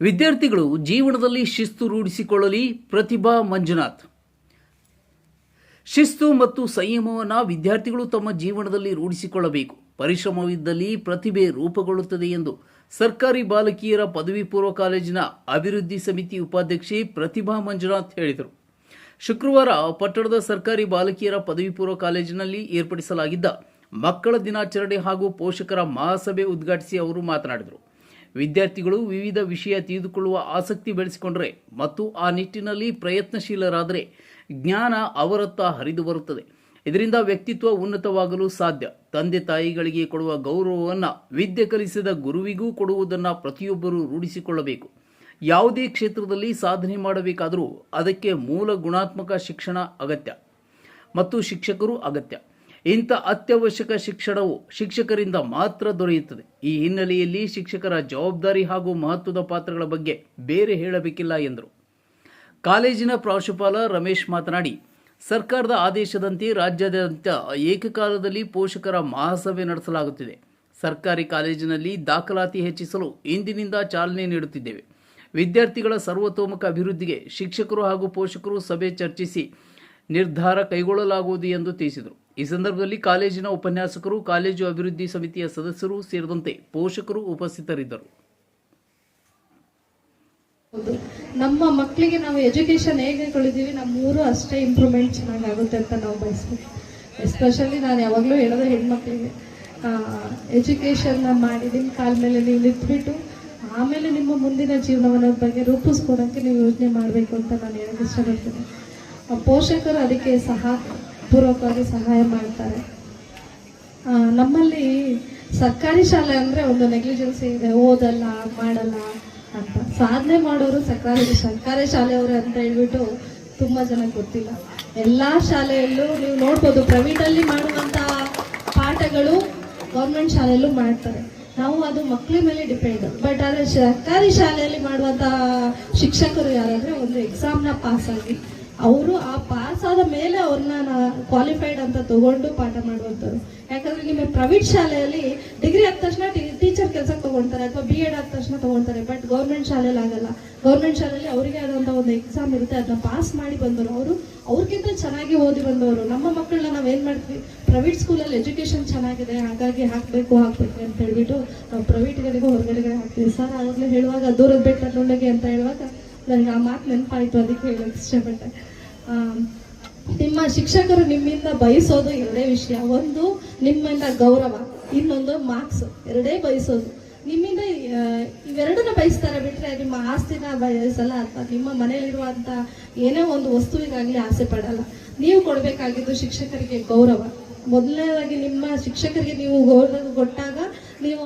ವಿದ್ಯಾರ್ಥಿಗಳು ಜೀವನದಲ್ಲಿ ಶಿಸ್ತು ರೂಢಿಸಿಕೊಳ್ಳಲಿ, ಪ್ರತಿಭಾ ಮಂಜುನಾಥ್. ಶಿಸ್ತು ಮತ್ತು ಸಂಯಮವನ್ನು ವಿದ್ಯಾರ್ಥಿಗಳು ತಮ್ಮ ಜೀವನದಲ್ಲಿ ರೂಢಿಸಿಕೊಳ್ಳಬೇಕು. ಪರಿಶ್ರಮವಿದ್ದಲ್ಲಿ ಪ್ರತಿಭೆ ರೂಪುಗೊಳ್ಳುತ್ತದೆ ಎಂದು ಸರ್ಕಾರಿ ಬಾಲಕಿಯರ ಪದವಿ ಪೂರ್ವ ಕಾಲೇಜಿನ ಅಭಿವೃದ್ಧಿ ಸಮಿತಿ ಉಪಾಧ್ಯಕ್ಷೆ ಪ್ರತಿಭಾ ಮಂಜುನಾಥ್ ಹೇಳಿದರು. ಶುಕ್ರವಾರ ಪಟ್ಟಣದ ಸರ್ಕಾರಿ ಬಾಲಕಿಯರ ಪದವಿ ಪೂರ್ವ ಕಾಲೇಜಿನಲ್ಲಿ ಏರ್ಪಡಿಸಲಾಗಿದ್ದ ಮಕ್ಕಳ ದಿನಾಚರಣೆ ಹಾಗೂ ಪೋಷಕರ ಮಹಾಸಭೆ ಉದ್ಘಾಟಿಸಿ ಅವರು ಮಾತನಾಡಿದರು. ವಿದ್ಯಾರ್ಥಿಗಳು ವಿವಿಧ ವಿಷಯ ತಿಳಿದುಕೊಳ್ಳುವ ಆಸಕ್ತಿ ಬೆಳೆಸಿಕೊಂಡರೆ ಮತ್ತು ಆ ನಿಟ್ಟಿನಲ್ಲಿ ಪ್ರಯತ್ನಶೀಲರಾದರೆ ಜ್ಞಾನ ಅವರತ್ತ ಹರಿದು ಬರುತ್ತದೆ. ಇದರಿಂದ ವ್ಯಕ್ತಿತ್ವ ಉನ್ನತವಾಗಲು ಸಾಧ್ಯ. ತಂದೆ ತಾಯಿಗಳಿಗೆ ಕೊಡುವ ಗೌರವವನ್ನು ವಿದ್ಯೆ ಕಲಿಸಿದ ಗುರುವಿಗೂ ಕೊಡುವುದನ್ನು ಪ್ರತಿಯೊಬ್ಬರೂ ರೂಢಿಸಿಕೊಳ್ಳಬೇಕು. ಯಾವುದೇ ಕ್ಷೇತ್ರದಲ್ಲಿ ಸಾಧನೆ ಮಾಡಬೇಕಾದರೂ ಅದಕ್ಕೆ ಮೂಲ ಗುಣಾತ್ಮಕ ಶಿಕ್ಷಣ ಅಗತ್ಯ. ಮತ್ತು ಶಿಕ್ಷಕರು ಅಗತ್ಯ. ಇಂಥ ಅತ್ಯವಶ್ಯಕ ಶಿಕ್ಷಣವು ಶಿಕ್ಷಕರಿಂದ ಮಾತ್ರ ದೊರೆಯುತ್ತದೆ. ಈ ಹಿನ್ನೆಲೆಯಲ್ಲಿ ಶಿಕ್ಷಕರ ಜವಾಬ್ದಾರಿ ಹಾಗೂ ಮಹತ್ವದ ಪಾತ್ರಗಳ ಬಗ್ಗೆ ಬೇರೆ ಹೇಳಬೇಕಿಲ್ಲ ಎಂದರು. ಕಾಲೇಜಿನ ಪ್ರಾಂಶುಪಾಲ ರಮೇಶ್ ಮಾತನಾಡಿ, ಸರ್ಕಾರದ ಆದೇಶದಂತೆ ರಾಜ್ಯಾದ್ಯಂತ ಏಕಕಾಲದಲ್ಲಿ ಪೋಷಕರ ಮಹಾಸಭೆ ನಡೆಸಲಾಗುತ್ತಿದೆ. ಸರ್ಕಾರಿ ಕಾಲೇಜಿನಲ್ಲಿ ದಾಖಲಾತಿ ಹೆಚ್ಚಿಸಲು ಇಂದಿನಿಂದ ಚಾಲನೆ ನೀಡುತ್ತಿದ್ದೇವೆ. ವಿದ್ಯಾರ್ಥಿಗಳ ಸರ್ವತೋಮುಖ ಅಭಿವೃದ್ಧಿಗೆ ಶಿಕ್ಷಕರು ಹಾಗೂ ಪೋಷಕರು ಸಭೆ ಚರ್ಚಿಸಿ ನಿರ್ಧಾರ ಕೈಗೊಳ್ಳಲಾಗುವುದು ಎಂದು ತಿಳಿಸಿದರು. ಈ ಸಂದರ್ಭದಲ್ಲಿ ಕಾಲೇಜಿನ ಉಪನ್ಯಾಸಕರು, ಕಾಲೇಜು ಅಭಿವೃದ್ಧಿ ಸಮಿತಿಯ ಸದಸ್ಯರು ಸೇರಿದಂತೆ ಪೋಷಕರು ಉಪಸ್ಥಿತರಿದ್ದರು. ನಮ್ಮ ಮಕ್ಕಳಿಗೆ ನಾವು ಎಜುಕೇಶನ್ ಹೇಗೆ ಕಳಿದೀವಿ ನಮ್ಮೂರು ಅಷ್ಟೇ ಇಂಪ್ರೂವ್ಮೆಂಟ್ ಚೆನ್ನಾಗಿ ಆಗುತ್ತೆ ಅಂತ ನಾವು ಬಯಸ್ತೀವಿ. ಎಸ್ಪೆಷಲಿ ನಾನು ಯಾವಾಗಲೂ ಹೇಳೋದು ಹೆಣ್ಮಕ್ಳಿಗೆ ಎಜುಕೇಷನ್ನ ಮಾಡಿ ನಿಮ್ಮ ಕಾಲ ಮೇಲೆ ನೀವು ನಿಂತ್ಬಿಟ್ಟು, ಆಮೇಲೆ ನಿಮ್ಮ ಮುಂದಿನ ಜೀವನವನ್ನ ಬಗ್ಗೆ ರೂಪಿಸ್ಕೊಡೋಕ್ಕೆ ನೀವು ಯೋಚನೆ ಮಾಡಬೇಕು ಅಂತ ನಾನು ಹೇಳಕ್ಕೆ ಇಷ್ಟಪಡ್ತೀನಿ. ಪೋಷಕರು ಅದಕ್ಕೆ ಸಹ ಪೂರ್ವಕವಾಗಿ ಸಹಾಯ ಮಾಡ್ತಾರೆ. ನಮ್ಮಲ್ಲಿ ಸರ್ಕಾರಿ ಶಾಲೆ ಅಂದ್ರೆ ಒಂದು ನೆಗ್ಲಿಜೆನ್ಸಿ ಇದೆ, ಓದಲ್ಲ, ಮಾಡಲ್ಲ ಅಂತ. ಸಾಧನೆ ಮಾಡೋರು ಸರ್ಕಾರಿ ಸರ್ಕಾರಿ ಶಾಲೆಯವರು ಅಂತ ಹೇಳ್ಬಿಟ್ಟು ತುಂಬಾ ಜನ ಗೊತ್ತಿಲ್ಲ. ಎಲ್ಲಾ ಶಾಲೆಯಲ್ಲೂ ನೀವು ನೋಡ್ಬೋದು, ಪ್ರೈವೇಟಲ್ಲಿ ಮಾಡುವಂಥ ಪಾಠಗಳು ಗೌರ್ಮೆಂಟ್ ಶಾಲೆಯಲ್ಲೂ ಮಾಡ್ತಾರೆ. ನಾವು ಅದು ಮಕ್ಕಳ ಮೇಲೆ ಡಿಪೆಂಡ್ ಬಟ್ ಆದ್ರೆ ಸರ್ಕಾರಿ ಶಾಲೆಯಲ್ಲಿ ಮಾಡುವಂತ ಶಿಕ್ಷಕರು ಯಾರಾದರೆ ಒಂದು ಎಕ್ಸಾಮ್ನ ಪಾಸ್ ಆಗಿ ಅವರು ಆ ಪಾಸ್ ಆದ ಮೇಲೆ ಅವ್ರನ್ನ ಕ್ವಾಲಿಫೈಡ್ ಅಂತ ತಗೊಂಡು ಪಾಠ ಮಾಡುವಂಥವ್ರು. ಯಾಕಂದ್ರೆ ನಿಮ್ಮ ಪ್ರೈವೇಟ್ ಶಾಲೆಯಲ್ಲಿ ಡಿಗ್ರಿ ಆದ ತಕ್ಷಣ ಟೀಚರ್ ಕೆಲಸಕ್ಕೆ ತಗೊಳ್ತಾರೆ ಅಥವಾ ಬಿ ಎಡ್ ಆದ ತಕ್ಷಣ ತಗೊಳ್ತಾರೆ ಬಟ್ ಗೌರ್ಮೆಂಟ್ ಶಾಲೆಯಲ್ಲಿ ಆಗಲ್ಲ. ಗೌರ್ಮೆಂಟ್ ಶಾಲೆಯಲ್ಲಿ ಅವರಿಗೆ ಆದಂತ ಒಂದು ಎಕ್ಸಾಮ್ ಇರುತ್ತೆ, ಅದನ್ನ ಪಾಸ್ ಮಾಡಿ ಬಂದವರು. ಅವರು ಅವ್ರಿಗಿಂತ ಚೆನ್ನಾಗಿ ಓದಿ ಬಂದವರು. ನಮ್ಮ ಮಕ್ಕಳನ್ನ ನಾವೇನು ಮಾಡ್ತೀವಿ? ಪ್ರೈವೇಟ್ ಸ್ಕೂಲಲ್ಲಿ ಎಜುಕೇಶನ್ ಚೆನ್ನಾಗಿದೆ, ಹಾಗಾಗಿ ಹಾಕ್ಬೇಕು ಹಾಕ್ಬೇಕು ಅಂತ ಹೇಳ್ಬಿಟ್ಟು ನಾವು ಪ್ರೈವೇಟ್ಗಳಿಗೂ ಹೊರಗಡೆಗೆ ಹಾಕ್ತೀವಿ. ಸರ್ ಅವಾಗಲೇ ಹೇಳುವಾಗ ದೂರದ ಬೆಟ್ಟ ನುಣ್ಣಗೆ ಅಂತ ಹೇಳುವಾಗ ನನಗೆ ಆ ಮಾತು ನೆನಪಾಯಿತು ಅದಕ್ಕೆ ಹೇಳೋಕ್ಕೆ ಇಷ್ಟಪಟ್ಟೆ. ನಿಮ್ಮ ಶಿಕ್ಷಕರು ನಿಮ್ಮಿಂದ ಬಯಸೋದು ಎರಡೇ ವಿಷಯ. ಒಂದು, ನಿಮ್ಮಿಂದ ಗೌರವ. ಇನ್ನೊಂದು ಮಾರ್ಕ್ಸ್ ಎರಡೇ ಬಯಸೋದು. ನಿಮ್ಮಿಂದ ಇವೆರಡನ್ನ ಬಯಸ್ತಾರೆ ಬಿಟ್ಟರೆ ನಿಮ್ಮ ಆಸ್ತಿನ ಬಯಸಲ್ಲ ಅಥವಾ ನಿಮ್ಮ ಮನೆಯಲ್ಲಿರುವಂಥ ಏನೇ ಒಂದು ವಸ್ತುವಿಗಾಗಲಿ ಆಸೆ ಪಡಲ್ಲ. ನೀವು ಕೊಡಬೇಕಾಗಿದ್ದು ಶಿಕ್ಷಕರಿಗೆ ಗೌರವ. ಮೊದಲನೇದಾಗಿ ನಿಮ್ಮ ಶಿಕ್ಷಕರಿಗೆ ನೀವು ಗೌರವ ಕೊಟ್ಟಾಗ ನೀವು